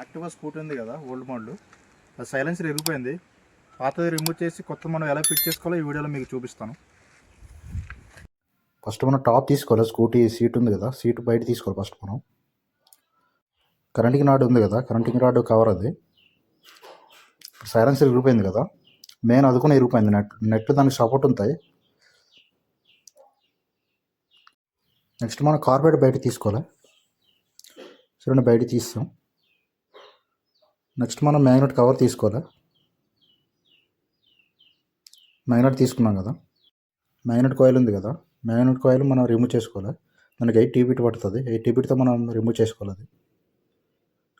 Activa scooty ఉంది కదా old model. అది సైలెన్సర్ ఎరిగిపోయింది పాతది రిమూవ్ చేసి కొత్త మనం ఎలా ఫిట్ చేసుకోవాలో ఈ వీడియోలో మీకు చూపిస్తాను. ఫస్ట్ మనం టాప్ తీసుకోవాలి స్కూటీ సీట్ ఉంది కదా సీట్ బయట తీసుకోవాలి ఫస్ట్ మనం. కరెంటింగ్ రాడ్ ఉంది కదా కరెంటింగ్ రాడ్ కవర్ అది. సైలెన్సర్ ఇరిగిపోయింది కదా మెయిన్ అది కూడా ఇరిగిపోయింది నెట్ నెట్లు దానికి సపోర్ట్ ఉంటాయి. నెక్స్ట్ మనం కార్బెట్ బయట తీసుకోవాలి. సరే బయట తీస్తాం నెక్స్ట్ మనం మ్యాగ్నెట్ కవర్ తీసుకోవాలి? మ్యాగ్నెట్ తీసుకున్నాం కదా. మ్యాగ్నెట్ కాయిల్ ఉంది కదా. మ్యాగ్నెట్ కాయిల్ మనం రిమూవ్ చేసుకోవాలి? మనకి ఎయిట్ టీబీట్ పడుతుంది. ఎయిట్ టీబీట్తో మనం రిమూవ్ చేసుకోవాలి అది.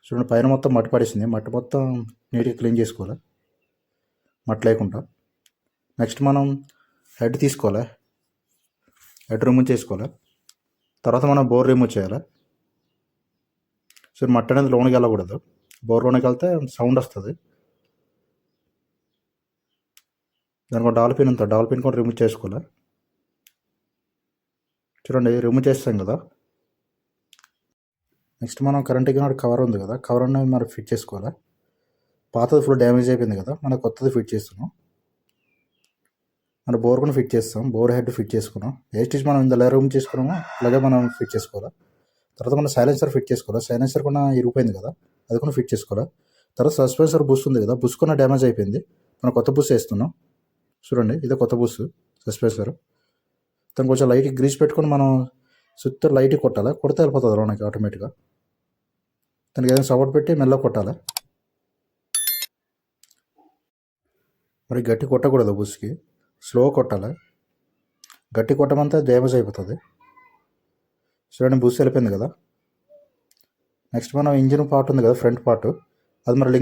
చూడండి పైన మొత్తం మట్టి పడేసింది. మట్టి మొత్తం నీట్గా క్లీన్ చేసుకోవాలి? మట్టి లేకుండా. నెక్స్ట్ మనం హెడ్ తీసుకోవాలి? హెడ్ రిమూవ్ చేసుకోవాలి? తర్వాత మనం బోర్ రిమూవ్ చేయాలి? సో మట్టి అనేది లోనికి వెళ్ళకూడదు. బోర్లోనికి వెళ్తే సౌండ్ వస్తుంది. దానికి ఒక డాల్ఫిన్ అంతా డాల్ఫిన్ కూడా రిమూవ్ చేసుకోలే చూడండి రిమూవ్ చేస్తాం కదా. నెక్స్ట్ మనం కరెంట్కి కవర్ ఉంది కదా కవర్ అనేది మనం ఫిట్ చేసుకోవాలి? పాతది ఫుల్ డ్యామేజ్ అయిపోయింది కదా మనం కొత్తది ఫిట్ చేస్తున్నాం. మన బోర్ కూడా ఫిట్ చేస్తాం బోర్ హెడ్ ఫిట్ చేసుకున్నాం. ఏ స్టిచ్ మనం ఇందులో రూమ్ చేసుకున్నామో? అలాగే మనం ఫిట్ చేసుకోవాలి? తర్వాత మనం సైలెన్సర్ ఫిట్ చేసుకోవాలి? సైలెన్సర్ కూడా ఇరిగిపోయింది కదా. అది కూడా ఫిట్ చేసుకోవాలి తర్వాత సస్పెన్సర్ బుస్ ఉంది కదా బుస్ కూడా డ్యామేజ్ అయిపోయింది. మనం కొత్త బుస్ వేస్తున్నాం. చూడండి ఇదే కొత్త బుస్ సస్పెన్సర్. తను కొంచెం లైట్ గ్రీస్ పెట్టుకొని మనం చుట్టూ లైట్ కొట్టాలి? కొడితే వెళ్ళిపోతుంది లోనకి ఆటోమేటిక్గా దానికి ఏదైనా సపోర్ట్ పెట్టి మెల్ల కొట్టాలి? మరి గట్టి కొట్టకూడదు బుస్కి స్లో కొట్టాలి? గట్టి కొట్టమంతా డ్యామేజ్ అయిపోతుంది. చూడండి బుస్ వెళ్ళిపోయింది కదా. నెక్స్ట్ మనం ఇంజిన్ పార్ట్ ఉంది కదా ఫ్రంట్ పార్ట్. అది మరి లింక్